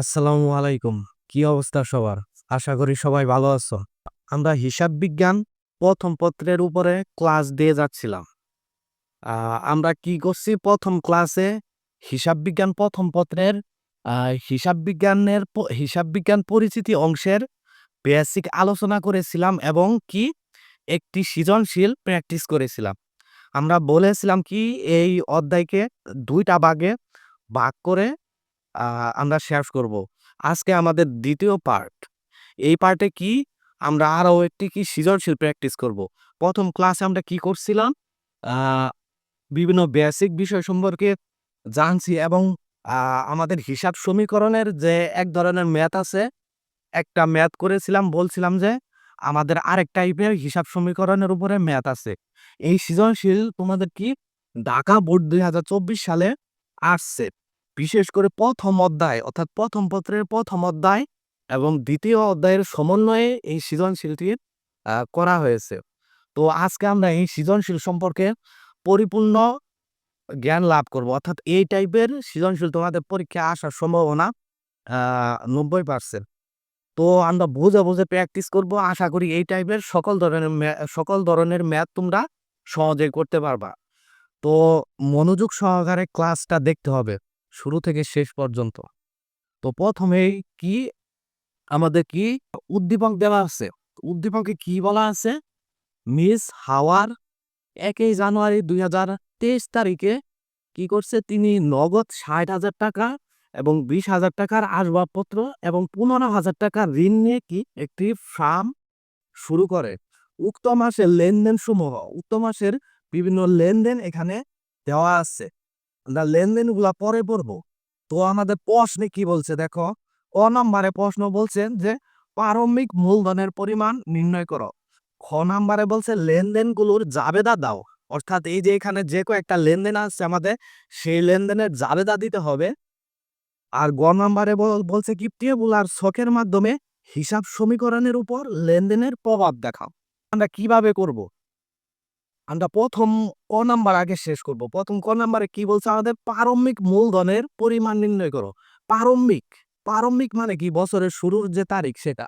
আসসালামু আলাইকুম। কি অবস্থা সবার? আশা করি সবাই ভালো আছো। আমরা হিসাব বিজ্ঞান প্রথম পত্রের উপরে ক্লাস দিয়ে যাচ্ছিলাম। আমরা কি করছি প্রথম ক্লাসে? হিসাব বিজ্ঞান প্রথম পত্রের হিসাব বিজ্ঞানের হিসাব বিজ্ঞান পরিচিতি অংশের বেসিক আলোচনা করেছিলাম এবং কি একটি সৃজনশীল প্র্যাকটিস করেছিলাম। আমরা বলেছিলাম কি এই অধ্যায়কে দুইটা ভাগে ভাগ করে আমরা শেষ করব। আজকে আমাদের দ্বিতীয় পার্ট এই পার্টে কি? আমরা আরও একটি কি? সৃজনশীল প্র্যাকটিস করব। প্রথম ক্লাসে আমরা কি করছিলাম? বিভিন্ন বেসিক বিষয় সম্পর্কে জানছি এবং আমাদের হিসাব সমীকরণের যে এক ধরনের ম্যাথ আছে, একটা ম্যাথ করেছিলাম, বলছিলাম যে আমাদের আরেক টাইপের হিসাব সমীকরণের উপরে ম্যাথ আছে। এই সৃজনশীল তোমাদের কি? ঢাকা বোর্ড দুই হাজার চব্বিশ সালে আসছে। বিশেষ করে প্রথম অধ্যায়, অর্থাৎ প্রথম পত্রের প্রথম অধ্যায় এবং দ্বিতীয় অধ্যায়ের সমন্বয়ে এই সৃজনশীলটি করা হয়েছে। তো আজকে আমরা এই সৃজনশীল সম্পর্কে পরিপূর্ণ জ্ঞান লাভ করব। অর্থাৎ এই টাইপের সৃজনশীল তোমাদের পরীক্ষা আসার সম্ভাবনা নব্বই পার্সেন্ট তো আমরা বুঝে বুঝে প্র্যাকটিস করব। আশা করি এই টাইপের সকল ধরনের সকল ধরনের ম্যাথ তোমরা সহজে করতে পারবা। তো মনোযোগ সহকারে ক্লাসটা দেখতে হবে। শুরু থেকে শেষ পর্যন্ত। তো প্রথমেই কি আমাদের কি উদ্দীপক দেওয়া আছে? উদ্দীপকে কি বলা আছে? মিস হাওয়ার একই জানুয়ারি দুই হাজার তেইশ তারিখে কি করছে? তিনি নগদ ষাট হাজার টাকা এবং বিশ হাজার টাকার আসবাবপত্র এবং পনেরো হাজার টাকা ঋণ নিয়ে কি একটি ফার্ম শুরু করে। উক্ত মাসের লেনদেন সমূহ উক্ত মাসের বিভিন্ন লেনদেন এখানে দেওয়া আছে। আমরা লেনদেনগুলা পরে পড়ব। তো আমাদের প্রশ্নে কি বলছে দেখো? ক নম্বরে প্রশ্ন বলছেন যে, প্রারম্ভিক মূলধনের পরিমাণ নির্ণয় করো। খ নাম্বারে বলছে লেনদেনগুলোর জাবেদা দাও। অর্থাৎ এই যে এখানে যে কয়েকটা লেনদেন আছে আমাদের, সেই লেনদেনের জাবেদা দিতে হবে। আর গ নাম্বারে বলছে কি টেবুল আর ছকের মাধ্যমে হিসাব সমীকরণের উপর লেনদেনের প্রভাব দেখাও। আমরা কীভাবে করব? আমরা প্রথম ক নাম্বার আগে শেষ করব। প্রথম ক নাম্বারে কি বলছে আমাদের? প্রারম্ভিক মূলধনের পরিমাণ নির্ণয় করো। প্রারম্ভিক। প্রারম্ভিক মানে কি? বছরের শুরুর যে তারিখ সেটা।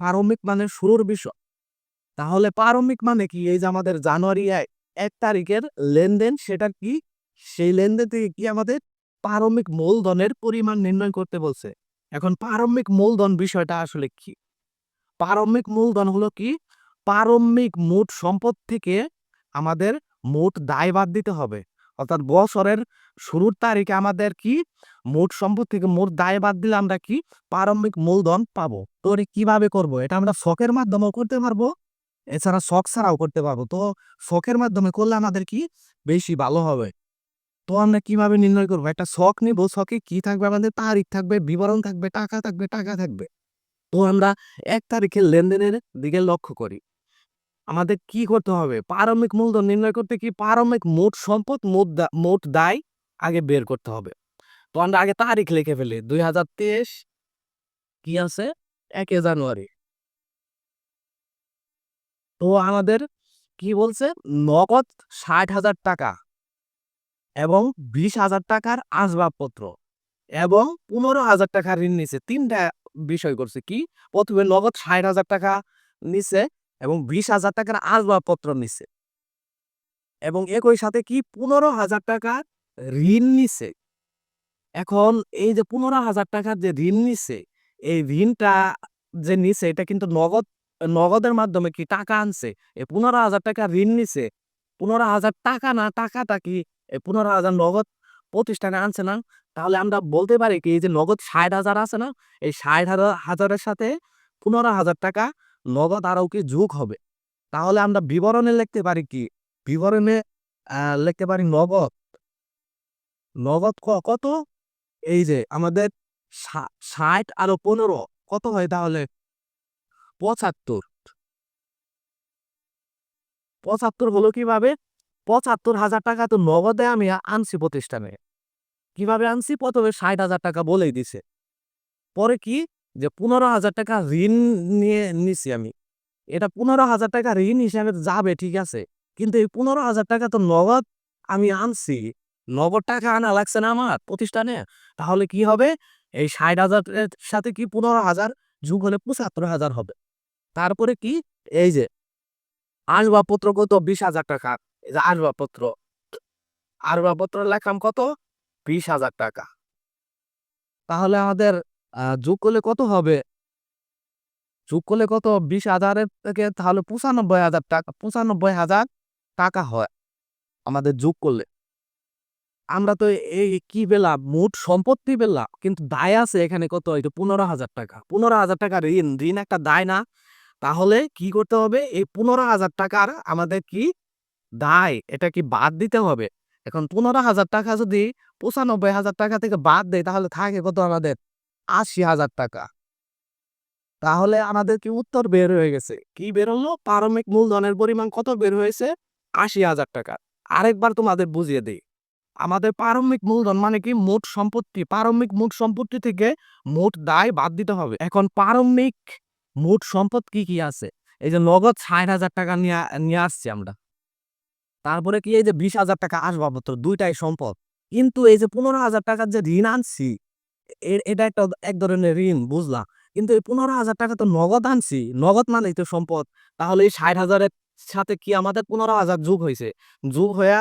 প্রারম্ভিক মানে শুরুর বিষয়। তাহলে প্রারম্ভিক মানে কি? এই যে আমাদের জানুয়ারি এক তারিখের লেনদেন সেটা কি? সেই লেনদেন থেকে কি আমাদের প্রারম্ভিক মূলধনের পরিমাণ নির্ণয় করতে বলছে। এখন প্রারম্ভিক মূলধন বিষয়টা আসলে কি? প্রারম্ভিক মূলধন হলো কি? প্রারম্ভিক মোট সম্পদ থেকে আমাদের মোট দায় বাদ দিতে হবে। অর্থাৎ বছরের শুরুর তারিখে আমাদের কি? মোট সম্পদ থেকে মোট দায় বাদ দিলে আমরা কি? প্রারম্ভিক মূলধন পাবো। তো এটা কীভাবে করব? এটা আমরা শখের মাধ্যমেও করতে পারব। এছাড়া শখ ছাড়াও করতে পারব। তো শখের মাধ্যমে করলে আমাদের কি? বেশি ভালো হবে। তো আমরা কীভাবে নির্ণয় করব? একটা শখ নিব। শখে কি থাকবে? আমাদের তারিখ থাকবে, বিবরণ থাকবে, টাকা থাকবে টাকা থাকবে। তো আমরা এক তারিখের লেনদেনের দিকে লক্ষ্য করি। আমাদের কি করতে হবে? প্রারম্ভিক মূলধন নির্ণয় করতে কি প্রারম্ভিক মোট সম্পদ, মোট মোট দায় আগে বের করতে হবে? তো আমরা আগে তারিখ লিখে ফেলি। দুই হাজার তেইশ কি আছে? একে জানুয়ারি। তো আমাদের কি বলছে? নগদ ষাট হাজার টাকা এবং বিশ হাজার টাকার আসবাবপত্র এবং পনেরো হাজার টাকা ঋণ নিছে। তিনটা বিষয় করছে কি? প্রথমে নগদ ষাট হাজার টাকা নিছে এবং বিশ হাজার টাকার আসবাবপত্র নিছে। এবং একই সাথে কি পনেরো হাজার টাকা ঋণ নিছে? এখন এই যে পনেরো হাজার টাকার যে ঋণ নিছে, এই ঋণটা যে নিছে, এটা কিন্তু নগদ, নগদের মাধ্যমে কি টাকা আনছে? এই পনেরো হাজার টাকা ঋণ নিছে, পনেরো হাজার টাকা না টাকাটা কি এই পনেরো হাজার নগদ প্রতিষ্ঠানে আনছে না? তাহলে আমরা বলতে পারি কি, এই যে নগদ ষাট হাজার আছে না, এই ষাট হাজার, হাজারের সাথে পনেরো হাজার টাকা নগদ আরও কি যোগ হবে? তাহলে আমরা বিবরণে লিখতে পারি কি? বিবরণে লিখতে পারি নগদ। নগদ কত? এই যে আমাদের ষাট আরও পনেরো। কত হয় তাহলে? পঁচাত্তর। পঁচাত্তর হলো কীভাবে? পঁচাত্তর হাজার টাকা তো নগদে আমি আনছি প্রতিষ্ঠানে। কীভাবে আনছি? প্রথমে ষাট হাজার টাকা বলেই দিছে। পরে কি? যে পনেরো হাজার টাকা ঋণ নিয়ে নিছি আমি। এটা পনেরো হাজার টাকা ঋণ হিসাবে যাবে, ঠিক আছে। কিন্তু এই পনেরো হাজার টাকা তো নগদ আমি আনছি। নগদ টাকা আনা লাগছে না আমার প্রতিষ্ঠানে। তাহলে কি হবে? এই ষাট হাজারের সাথে কি পনেরো হাজার যোগ হলে পঁচাত্তর হাজার হবে। তারপরে কি? এই যে আসবাবপত্র কত? বিশ হাজার টাকা। এই যে আসবাবপত্র। আসবাবপত্র লেখাম কত? বিশ হাজার টাকা। তাহলে আমাদের যোগ করলে কত হবে? যোগ করলে কত? বিশ হাজারের থেকে তাহলে পঁচানব্বই হাজার টাকা, পঁচানব্বই হাজার টাকা হয় আমাদের যোগ করলে। আমরা তো এই কি পেলাম? মোট সম্পত্তি পেলাম, কিন্তু দায় আছে এখানে কত? এটা পনেরো হাজার টাকা। পনেরো হাজার টাকা ঋণ ঋণ একটা দায় না। তাহলে কি করতে হবে? এই পনেরো হাজার টাকার আমাদের কি দায়? এটা কি বাদ দিতে হবে? এখন পনেরো হাজার টাকা যদি পঁচানব্বই হাজার টাকা থেকে বাদ দেয়, তাহলে থাকে কত আমাদের? আশি হাজার টাকা। তাহলে আমাদের কি উত্তর বের হয়ে গেছে? কি বের হলো? পারমিক মূলধনের পরিমাণ কত বের হয়েছে? আশি হাজার টাকা। আরেকবার তোমাদের বুঝিয়ে দিই। আমাদের প্রারম্ভিক মূলধন মানে কি? মোট সম্পত্তি। প্রারম্ভিক মোট সম্পত্তি থেকে মোট দায় বাদ দিতে হবে। এখন প্রারম্ভিক মোট সম্পদ কি কি আছে? এই যে নগদ ষাট হাজার টাকা নিয়ে নিয়ে আসছি আমরা। তারপরে কি এই যে বিশ হাজার টাকা আসবাবপত্র? দুইটাই সম্পদ। কিন্তু এই যে পনেরো হাজার টাকার যে ঋণ আনছি এটা একটা এক ধরনের ঋণ বুঝলাম কিন্তু এই পনেরো হাজার টাকা তো নগদ আনছি। নগদ মানেই তো সম্পদ। তাহলে এই ষাট হাজারের সাথে কি আমাদের পনেরো হাজার যোগ হয়েছে? যোগ হয়ে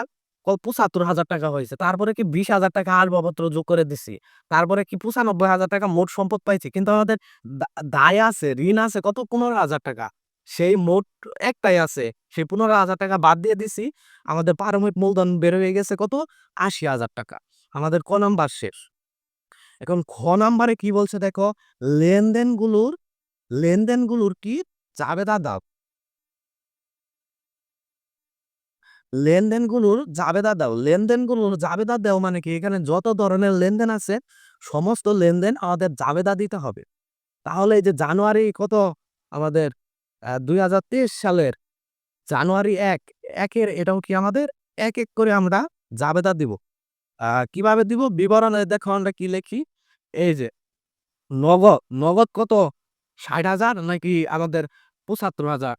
পঁচাত্তর হাজার টাকা হয়েছে। তারপরে কি বিশ হাজার টাকা আসবাবপত্র যোগ করে দিছি। তারপরে কি পঁচানব্বই হাজার টাকা মোট সম্পদ পাইছি। কিন্তু আমাদের দায় আছে, ঋণ আছে কত? পনেরো হাজার টাকা। সেই মোট একটাই আছে। সেই পনেরো হাজার টাকা বাদ দিয়ে দিছি। আমাদের পারমিক মূলধন বের হয়ে গেছে কত? আশি হাজার টাকা। আমাদের ক নাম্বার শেষ। এখন খ নাম্বারে কি বলছে দেখো? লেনদেনগুলোর লেনদেনগুলোর কি? জাবেদা দাও লেনদেনগুলোর জাবেদা দাও। লেনদেনগুলোর জাবেদা দাও মানে কি? এখানে যত ধরনের লেনদেন আছে, সমস্ত লেনদেন আমাদের জাবেদা দিতে হবে। তাহলে এই যে জানুয়ারি কত? আমাদের দুই হাজার তেইশ সালের জানুয়ারি এক। একের এটাও কি আমাদের? এক এক করে আমরা জাবেদা দিব। কীভাবে দিব? বিবরণে দেখো আমরা কি লিখি? এই যে, নগদ নগদ কত? ষাট হাজার নাকি আমাদের পঁচাত্তর হাজার?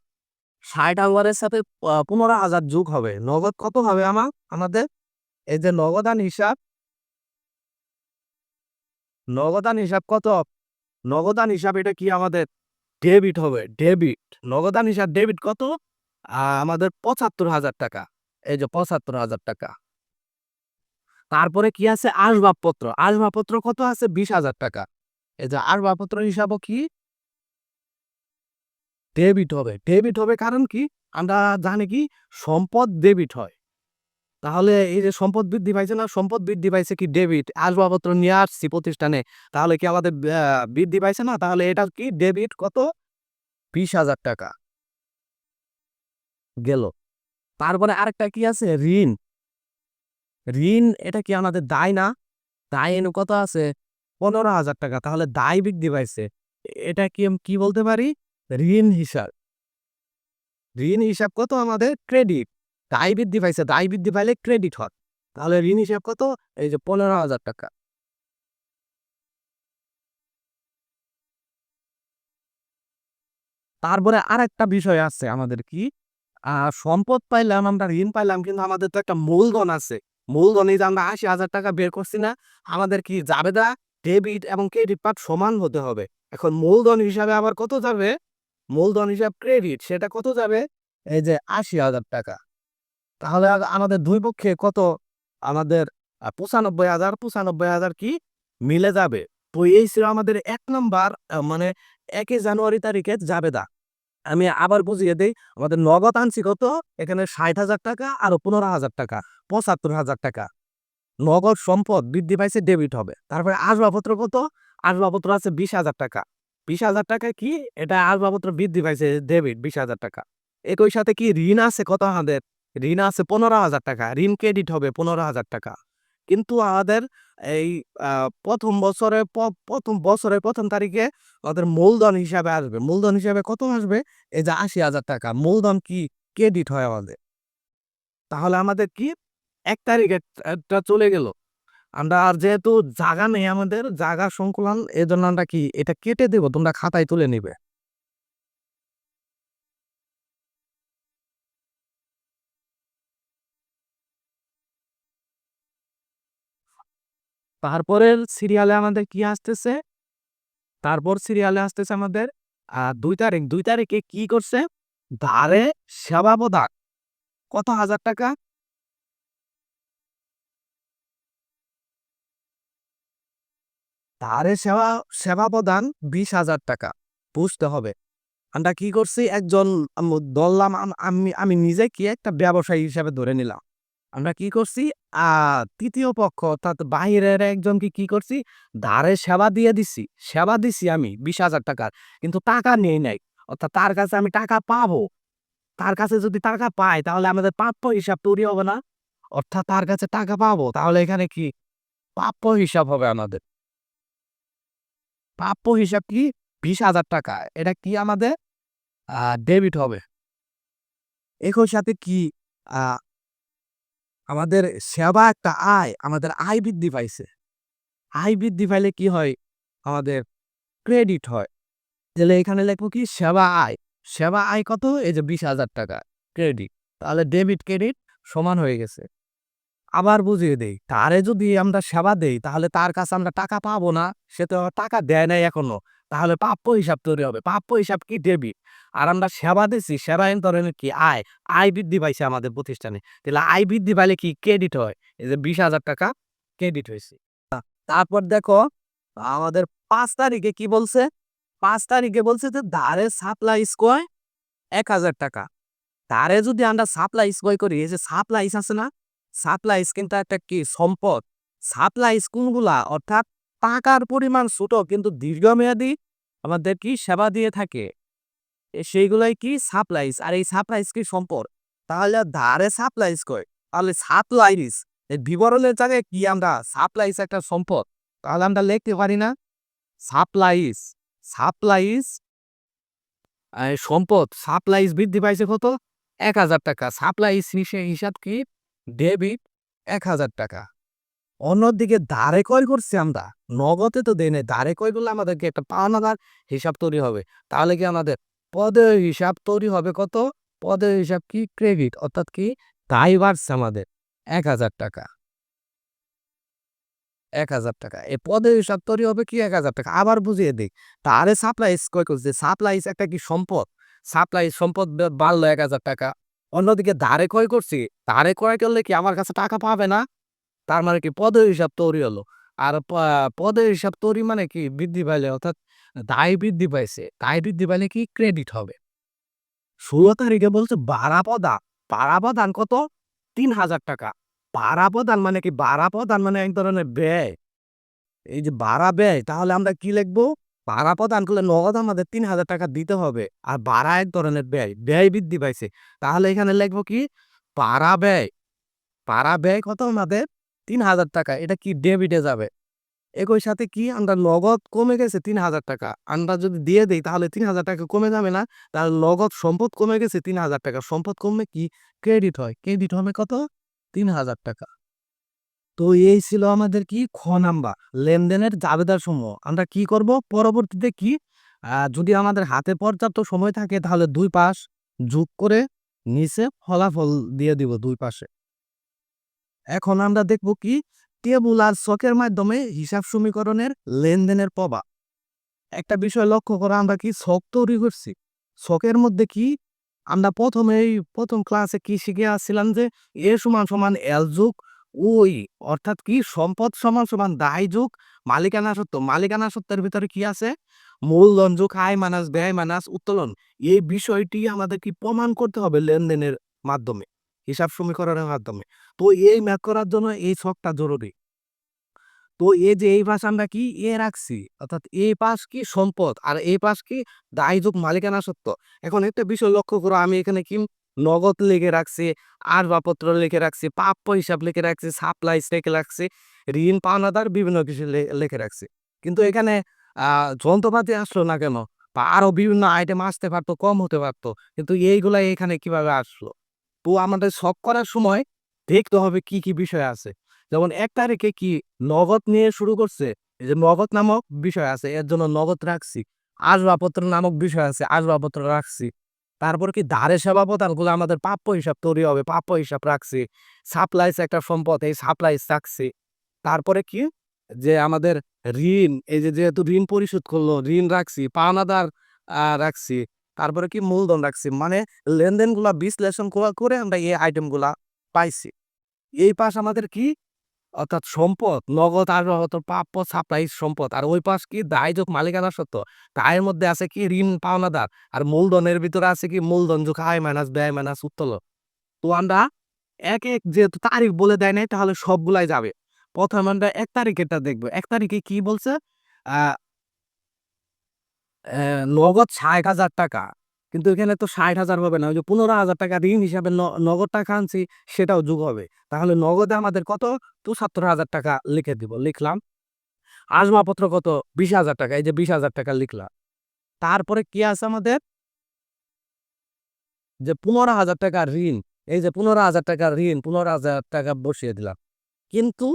ষাট হাজারের সাথে পনেরো হাজার যোগ হবে। নগদ কত হবে আমার আমাদের? এই যে নগদান হিসাব। নগদান হিসাব কত? নগদান হিসাব এটা কি আমাদের? ডেবিট হবে, ডেবিট। নগদান হিসাব ডেবিট কত? আমাদের পঁচাত্তর হাজার টাকা। এই যে পঁচাত্তর হাজার টাকা। তারপরে কি আছে? আসবাবপত্র। আসবাবপত্র কত আছে? বিশ হাজার টাকা। এই যে আসবাবপত্র হিসাবও কি? ডেবিট হবে। ডেবিট হবে কারণ কি? আমরা জানি কি? সম্পদ ডেবিট হয়। তাহলে এই যে সম্পদ বৃদ্ধি পাইছে না? সম্পদ বৃদ্ধি পাইছে কি ডেবিট আসবাবপত্র নিয়ে আসছি প্রতিষ্ঠানে। তাহলে কি আমাদের বৃদ্ধি পাইছে না? তাহলে এটা কি ডেবিট কত? বিশ হাজার টাকা। গেল। তারপরে আরেকটা কি আছে? ঋণ। ঋণ, এটা কি আমাদের দায় না? দায় এনে কত আছে? পনেরো হাজার টাকা। তাহলে দায় বৃদ্ধি পাইছে। এটা কি কি বলতে পারি? ঋণ হিসাব। ঋণ হিসাব কত আমাদের? ক্রেডিট। দায় বৃদ্ধি পাইছে। দায় বৃদ্ধি পাইলে ক্রেডিট হয়। তাহলে ঋণ হিসাব কত? এই যে পনেরো হাজার টাকা। তারপরে আর একটা বিষয় আছে আমাদের কি? সম্পদ পাইলাম, আমরা ঋণ পাইলাম, কিন্তু আমাদের তো একটা মূলধন আছে। মূলধন যে আমরা আশি হাজার টাকা বের করছি না। আমাদের কি জাবেদা, ডেবিট এবং ক্রেডিট পার্ট সমান হতে হবে। এখন মূলধন হিসাবে আবার কত যাবে? মূলধন হিসাব ক্রেডিট, সেটা কত যাবে? এই যে আশি হাজার টাকা। তাহলে আমাদের দুই পক্ষে কত? আমাদের পঁচানব্বই হাজার পঁচানব্বই হাজার কি মিলে যাবে। তো এই ছিল আমাদের এক নম্বর মানে একই জানুয়ারি তারিখে জাবেদা। আমি আবার বুঝিয়ে দিই, আমাদের নগদ আনছি কত? এখানে ষাট হাজার টাকা আর পনেরো হাজার টাকা, পঁচাত্তর হাজার টাকা। নগদ সম্পদ বৃদ্ধি পাইছে ডেবিট হবে। তারপরে আসবাবপত্র কত? আসবাবপত্র আছে বিশ হাজার টাকা। বিশ হাজার টাকা কি? এটা আসবাবপত্র বৃদ্ধি পাইছে ডেবিট বিশ হাজার টাকা। একই সাথে কি ঋণ আছে কত আমাদের? ঋণ আছে পনেরো হাজার টাকা। ঋণ ক্রেডিট হবে পনেরো হাজার টাকা। কিন্তু আমাদের এই প্রথম বছরে প্রথম বছরের প্রথম তারিখে আমাদের মূলধন হিসাবে আসবে। মূলধন হিসাবে কত আসবে? এই যে আশি হাজার টাকা। মূলধন কি ক্রেডিট হয় আমাদের। তাহলে আমাদের কি? এক তারিখে চলে গেল। আমরা আর যেহেতু জায়গা নেই আমাদের জায়গা সংকুলন জন্য আমরা কি এটা কেটে দেবো? তোমরা খাতায় তুলে নিবে। তারপরের সিরিয়ালে আমাদের কি আসতেছে? তারপর সিরিয়ালে আসতেছে আমাদের দুই তারিখ। দুই তারিখে কি করছে? ধারে সেবা প্রদান কত হাজার টাকা? ধারে সেবা সেবা প্রদান বিশ হাজার টাকা। বুঝতে হবে। আমরা কি করছি? একজন ধরলাম আমি আমি নিজে কি একটা ব্যবসায়ী হিসাবে ধরে নিলাম। আমরা কি করছি? তৃতীয় পক্ষ অর্থাৎ বাইরের একজনকে কি করছি? ধারে সেবা দিয়ে দিছি। সেবা দিছি আমি বিশ হাজার টাকার। কিন্তু টাকা নেই নাই। অর্থাৎ তার কাছে আমি টাকা পাবো। তার কাছে যদি টাকা পাই, তাহলে আমাদের প্রাপ্য হিসাব তৈরি হবে না। অর্থাৎ তার কাছে টাকা পাবো, তাহলে এখানে কি? প্রাপ্য হিসাব হবে আমাদের। প্রাপ্য হিসাব কি? বিশ হাজার টাকা। এটা কি আমাদের? ডেবিট হবে। একই সাথে কি? আমাদের সেবা একটা আয়, আমাদের আয় বৃদ্ধি পাইছে। আয় বৃদ্ধি পাইলে কি হয়? আমাদের ক্রেডিট হয়। তাহলে এখানে লিখব কি? সেবা আয়। সেবা আয় কত? এই যে বিশ হাজার টাকা ক্রেডিট তাহলে ডেবিট ক্রেডিট সমান হয়ে গেছে। আবার বুঝিয়ে দেই, তারে যদি আমরা সেবা দেই, তাহলে তার কাছে আমরা টাকা পাবো না, সে তো টাকা দেয় নাই এখনও। তাহলে প্রাপ্য হিসাব তৈরি হবে। প্রাপ্য হিসাব কি ডেবিট আর আমরা সেবা দিচ্ছি সেবা এন ধরনের কি আয়? আয় বৃদ্ধি পাইছে আমাদের প্রতিষ্ঠানে। তাহলে আয় বৃদ্ধি পাইলে কি ক্রেডিট হয়? এই যে বিশ হাজার টাকা ক্রেডিট হয়েছে। তারপর দেখো, আমাদের পাঁচ তারিখে কি বলছে? পাঁচ তারিখে বলছে যে ধারে সাপ্লাই স্কোয় এক হাজার টাকা। ধারে যদি আমরা সাপ্লাই স্কোয় করি, এই যে সাপ্লাইস আছে না? সাপ্লাইস কিন্তু একটা কি? সম্পদ। সাপ্লাইস কোনগুলা? অর্থাৎ টাকার পরিমাণ ছোট, কিন্তু দীর্ঘমেয়াদী আমাদের কি সেবা দিয়ে থাকে? সেইগুলাই কি সাপ্লাইস আর এই সাপ্লাইস কি সম্পদ? তাহলে ধারে সাপ্লাইস কয়? তাহলে সাপ্লাইস বিবরণের জায়গায় কি আমরা সাপ্লাইস একটা সম্পদ? তাহলে আমরা লিখতে পারি না? সাপ্লাইস এই সম্পদ। সাপ্লাইস বৃদ্ধি পাইছে কত? এক হাজার টাকা। সাপ্লাইস হিসাব কি? ডেবিট এক হাজার টাকা। অন্যদিকে ধারে ক্রয় করছি আমরা, নগদে তো দেয় নাই, ধারে ক্রয় করলে আমাদেরকে একটা পাওনাদার হিসাব তৈরি হবে। তাহলে কি আমাদের পদের হিসাব তৈরি হবে কত? পদের হিসাব কি? ক্রেডিট, অর্থাৎ কি? তাই বাড়ছে আমাদের, এক হাজার টাকা। এক হাজার টাকা এ পদের হিসাব তৈরি হবে কি? এক হাজার টাকা। আবার বুঝিয়ে দিই তারে সাপ্লাইস কয় করছে সাপ্লাইস একটা কি? সম্পদ। সাপ্লাইস সম্পদ বাড়লো এক হাজার টাকা। অন্যদিকে ধারে ক্রয় করছি, ধারে ক্রয় করলে কি আমার কাছে টাকা পাবে না? তার মানে কি পদের হিসাব তৈরি হলো। আর পদের হিসাব তৈরি মানে কি? বৃদ্ধি পাইলে অর্থাৎ দায় বৃদ্ধি পাইছে। দায় বৃদ্ধি পাইলে কি? ক্রেডিট হবে। ষোলো তারিখে বলছে প্রদান। ভাড়া প্রদান কত? তিন হাজার টাকা। ভাড়া প্রদান মানে কি? ভাড়া প্রদান মানে এক ধরনের ব্যয়। এই যে ভাড়া ব্যয়, তাহলে আমরা কি লিখব? ভাড়া প্রদান করলে নগদ আমাদের তিন হাজার টাকা দিতে হবে। আর ভাড়া এক ধরনের ব্যয়। ব্যয় বৃদ্ধি পাইছে। তাহলে এখানে লিখব কি? ভাড়া ব্যয়। ভাড়া ব্যয় কত আমাদের? তিন হাজার টাকা, এটা কি ডেবিটে যাবে? একই সাথে কি আমরা নগদ কমে গেছে তিন হাজার টাকা? আমরা যদি দিয়ে দেই, তাহলে তিন হাজার টাকা কমে যাবে না। তাহলে নগদ সম্পদ কমে গেছে তিন হাজার টাকা। সম্পদ কমে কি? ক্রেডিট হয়। ক্রেডিট হবে কত? তিন হাজার টাকা। তো এই ছিল আমাদের কি? খ নাম্বার লেনদেনের জাবেদার সমূহ আমরা কি করব? পরবর্তীতে কি? যদি আমাদের হাতে পর্যাপ্ত সময় থাকে, তাহলে দুই পাশ যোগ করে নিচে ফলাফল দিয়ে দিব দুই পাশে। এখন আমরা দেখব কি টেবুল আর ছকের মাধ্যমে হিসাব সমীকরণের লেনদেনের প্রভাব। একটা বিষয় লক্ষ্য করে আমরা কি ছক তৈরি করছি? ছকের মধ্যে কি? আমরা প্রথমেই প্রথম ক্লাসে কি শিখে আসছিলাম যে এ সমান সমান এল যুগ ওই অর্থাৎ কি সম্পদ সমান সমান দায় যুগ মালিকানা সত্ত্ব মালিকানা সত্ত্বের ভিতরে কি আছে? মূলধন যুগ আয় মানাস ব্যয় মানাস উত্তোলন। এই বিষয়টি আমাদের কি প্রমাণ করতে হবে লেনদেনের মাধ্যমে। হিসাব সমীকরণের মাধ্যমে। তো এই ম্যাথ করার জন্য এই ছকটা জরুরি। তো এই যে এই পাশ আমরা কি? এ রাখছি। অর্থাৎ এই পাশ কি সম্পদ? আর এই পাশ কি দায়যোগ মালিকানা সত্ত্ব এখন একটা বিষয় লক্ষ্য করো, আমি এখানে কি নগদ লিখে রাখছি, আসবাবপত্র লিখে রাখছি, প্রাপ্য হিসাব লিখে রাখছি সাপ্লাইস লিখে রাখছি, ঋণ, পাওনাদার বিভিন্ন কিছু লিখে রাখছি। কিন্তু এখানে যন্ত্রপাতি আসলো না কেন? বা আরও বিভিন্ন আইটেম আসতে পারতো, কম হতে পারতো। কিন্তু এইগুলা এখানে কীভাবে আসলো? তো আমাদের শখ করার সময় দেখতে হবে কি কি বিষয় আছে। যেমন এক তারিখে কি নগদ নিয়ে শুরু করছে, এই যে নগদ নামক বিষয় আছে, এর জন্য নগদ রাখছি, আসবাবপত্র নামক বিষয় আছে, আসবাবপত্র রাখছি। তারপর কি ধারে সেবা প্রদানগুলো আমাদের প্রাপ্য হিসাব তৈরি হবে, প্রাপ্য হিসাব রাখছি, সাপ্লাইস একটা সম্পদ, এই সাপ্লাইস রাখছি। তারপরে কি যে আমাদের ঋণ, এই যে যেহেতু ঋণ পরিশোধ করল, ঋণ রাখছি, পাওনাদার রাখছি তারপরে কি মূলধন রাখছি? মানে লেনদেনগুলা বিশ্লেষণ করা- আমরা এই আইটেমগুলা পাইছি। এই পাশ আমাদের কি? অর্থাৎ সম্পদ, নগদ আর প্রাপ্য সাপ্লাই সম্পদ। আর ওই পাশ কি? দায়যোগ মালিকানা সত্ত্ব দায়ের মধ্যে আছে কি? ঋণ, পাওনাদার। আর মূলধনের ভিতরে আছে কি? মূলধন যোগ আয় মাইনাস ব্যয় মাইনাস উত্তোলন। তো আমরা এক এক যেহেতু তারিখ বলে দেয় নাই, তাহলে সবগুলাই যাবে। প্রথমে আমরা এক তারিখেরটা দেখব। এক তারিখে কি বলছে? নগদ ষাট হাজার টাকা। কিন্তু এখানে তো ষাট হাজার হবে না, ওই যে পনেরো হাজার টাকা ঋণ হিসাবে নগদ টাকা আনছি, সেটাও যোগ হবে। তাহলে নগদে আমাদের কত? পঁচাত্তর হাজার টাকা লিখে দিব, লিখলাম। আসবাবপত্র কত? বিশ হাজার টাকা, এই যে বিশ হাজার টাকা লিখলাম। তারপরে কি আছে আমাদের? যে পনেরো হাজার টাকা ঋণ, এই যে পনেরো হাজার টাকা ঋণ, পনেরো হাজার টাকা বসিয়ে দিলাম। কিন্তু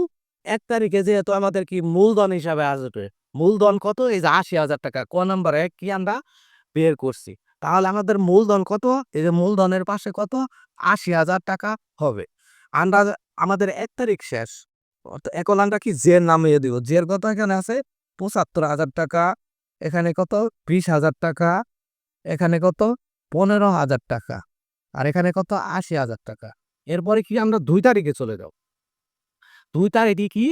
এক তারিখে যেহেতু আমাদের কি মূলধন হিসাবে আসবে মূলধন কত? এই যে আশি হাজার টাকা। ক নম্বরে কি আমরা? বের করছি। তাহলে আমাদের মূলধন কত? এই যে মূলধনের পাশে কত? আশি হাজার টাকা হবে। আমরা আমাদের এক তারিখ শেষ। এখন আমরা কি? জের নামিয়ে দিব। জের কত এখানে আছে? পঁচাত্তর হাজার টাকা। এখানে কত? বিশ হাজার টাকা। এখানে কত? পনেরো হাজার টাকা। আর এখানে কত? আশি হাজার টাকা। এরপরে কি আমরা দুই তারিখে চলে যাব? দুই তারিখে কি?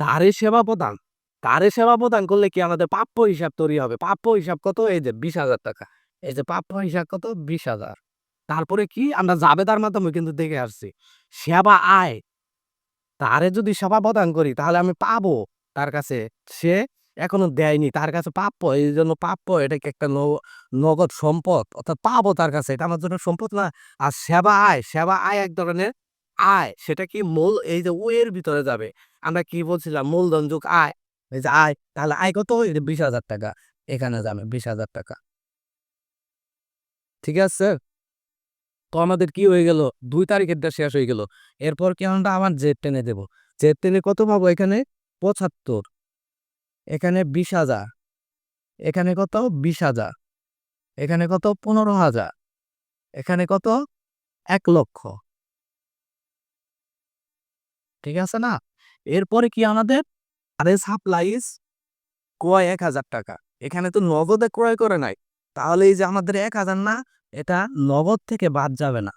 তারে সেবা প্রদান। তারে সেবা প্রদান করলে কি আমাদের প্রাপ্য হিসাব তৈরি হবে? প্রাপ্য হিসাব কত? এই যে বিশ হাজার টাকা। এই যে প্রাপ্য হিসাব কত? বিশ হাজার। তারপরে কি? আমরা জাবেদার মাধ্যমে কিন্তু দেখে আসছি, সেবা আয়। তারে যদি সেবা প্রদান করি, তাহলে আমি পাবো তার কাছে। সে এখনও দেয়নি, তার কাছে প্রাপ্য। এই জন্য প্রাপ্য, এটাকে একটা নগদ সম্পদ। অর্থাৎ পাবো তার কাছে। এটা আমার জন্য সম্পদ না। আর সেবা আয় সেবা আয় এক ধরনের আয়। সেটা কি? মূল, এই যে ও এর ভিতরে যাবে। আমরা কি বলছিলাম? মূলধন যুগ আয়। এই আয়, তাহলে আয় কত? বিশ হাজার টাকা। এখানে যাবে বিশ হাজার টাকা। ঠিক আছে? তো আমাদের কি হয়ে গেল? দুই তারিখেরটা শেষ হয়ে গেল। এরপর কি আমরা আবার জেড টেনে দেবো? জেড টেনে কত পাবো এখানে? পঁচাত্তর। এখানে বিশ হাজার। এখানে কত? বিশ হাজার। এখানে কত? পনেরো হাজার। এখানে কত? এক লক্ষ। ঠিক আছে না? এরপরে কি আমাদের? আরে সাপ্লাইজ ক্রয় এক হাজার টাকা। এখানে তো নগদে ক্রয় করে নাই। তাহলে এই যে আমাদের এক হাজার না, এটা নগদ থেকে বাদ যাবে না।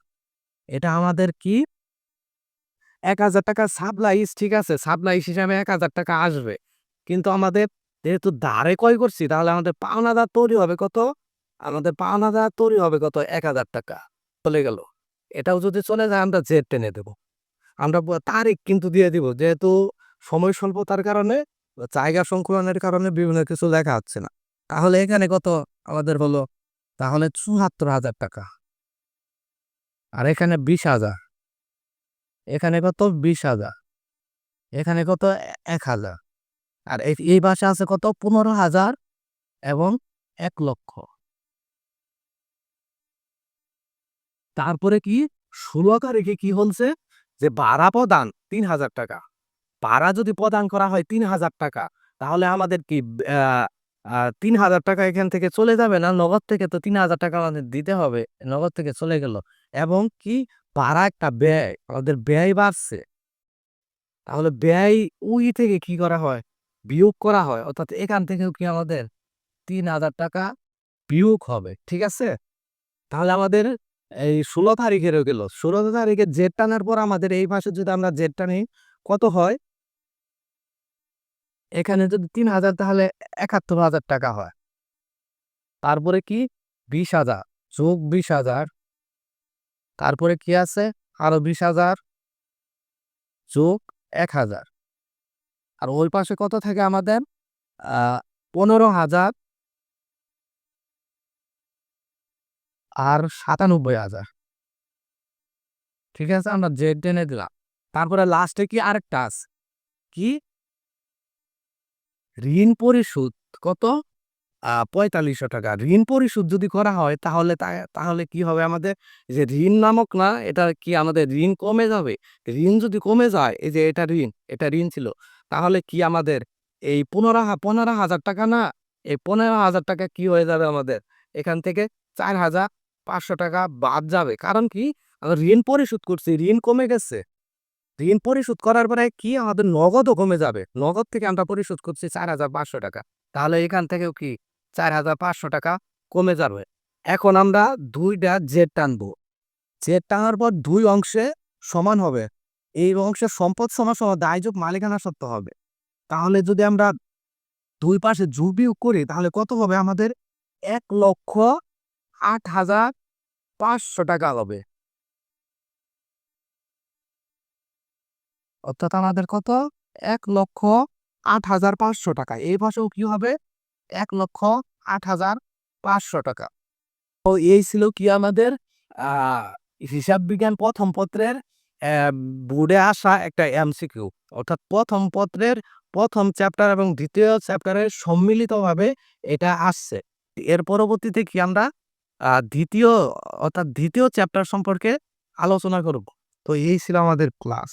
এটা আমাদের কি? এক হাজার টাকা সাপ্লাইজ ঠিক আছে? সাপ্লাইজ হিসাবে এক হাজার টাকা আসবে। কিন্তু আমাদের যেহেতু দাঁড়ে ক্রয় করছি, তাহলে আমাদের পাওনাদার তৈরি হবে কত? আমাদের পাওনাদার তৈরি হবে কত? এক হাজার টাকা। চলে গেল। এটাও যদি চলে যায়, আমরা জেড টেনে দেবো। আমরা তারিখ কিন্তু দিয়ে দিব, যেহেতু সময় স্বল্পতার কারণে জায়গা সংকুলনের কারণে বিভিন্ন কিছু লেখা হচ্ছে না। তাহলে এখানে কত আমাদের হলো? তাহলে চুয়াত্তর হাজার টাকা। আর এখানে বিশ হাজার। এখানে কত? বিশ হাজার। এখানে কত? এক হাজার। আর এই পাশে আছে কত? পনেরো হাজার এবং এক লক্ষ। তারপরে কি? ষোলো তারিখে কি হচ্ছে যে ভাড়া প্রদান, তিন হাজার টাকা। ভাড়া যদি প্রদান করা হয় তিন হাজার টাকা, তাহলে আমাদের কি তিন হাজার টাকা এখান থেকে চলে যাবে না? নগদ থেকে তো তিন হাজার টাকা আমাদের দিতে হবে, নগদ থেকে চলে গেল। এবং কি, ভাড়া একটা ব্যয়, আমাদের ব্যয় বাড়ছে। তাহলে ব্যয় উই থেকে কি করা হয়? বিয়োগ করা হয়। অর্থাৎ এখান থেকেও কি আমাদের তিন হাজার টাকা বিয়োগ হবে, ঠিক আছে? তাহলে আমাদের এই ষোলো তারিখেরও গেল। ষোলো তারিখে জেড টানার পর আমাদের এই মাসে যদি আমরা জেড টানি, কত হয়? এখানে যদি তিন হাজার তাহলে একাত্তর হাজার টাকা হয়। তারপরে কি? বিশ হাজার, যোগ বিশ হাজার। তারপরে কি আছে? আরও বিশ হাজার, যোগ এক হাজার। আর ওই পাশে কত থাকে আমাদের? পনেরো হাজার আর সাতানব্বই হাজার। ঠিক আছে, আমরা জেড টেনে দিলাম। তারপরে লাস্টে কি আরেকটা আছে? কি? ঋণ পরিশোধ কত? পঁয়তাল্লিশশো টাকা। ঋণ পরিশোধ যদি করা হয়, তাহলে তাহলে কি হবে আমাদের? যে ঋণ নামক না, এটা কি আমাদের ঋণ কমে যাবে? ঋণ যদি কমে যায়, এই যে এটা ঋণ এটা ঋণ ছিল, তাহলে কি আমাদের এই পনেরো পনেরো হাজার টাকা না, এই পনেরো হাজার টাকা কি হয়ে যাবে আমাদের? এখান থেকে চার হাজার পাঁচশো টাকা বাদ যাবে। কারণ কি? আমরা ঋণ পরিশোধ করছি, ঋণ কমে গেছে। ঋণ পরিশোধ করার পরে কি আমাদের নগদও কমে যাবে? নগদ থেকে আমরা পরিশোধ করছি চার হাজার পাঁচশো টাকা। তাহলে এখান থেকেও কি চার হাজার পাঁচশো টাকা কমে যাবে। এখন আমরা দুইটা জেড টানবো। জেড টানার পর দুই অংশে সমান হবে। এই অংশের সম্পদ সমান সমান দায়যোগ মালিকানা সত্ত্ব হবে। তাহলে যদি আমরা দুই পাশে যোগ বিয়োগ করি, তাহলে কত হবে? আমাদের এক লক্ষ আট হাজার পাঁচশো টাকা হবে। অর্থাৎ আমাদের কত? এক লক্ষ আট হাজার পাঁচশো টাকা। এই পাশেও কি হবে? এক লক্ষ আট হাজার পাঁচশো টাকা। তো এই ছিল কি আমাদের হিসাব বিজ্ঞান প্রথম পত্রের বোর্ডে আসা একটা এমসিকিউ। অর্থাৎ প্রথম পত্রের প্রথম চ্যাপ্টার এবং দ্বিতীয় চ্যাপ্টারের সম্মিলিতভাবে এটা আসছে। এর পরবর্তীতে কি আমরা দ্বিতীয়, অর্থাৎ দ্বিতীয় চ্যাপ্টার সম্পর্কে আলোচনা করব। তো এই ছিল আমাদের ক্লাস।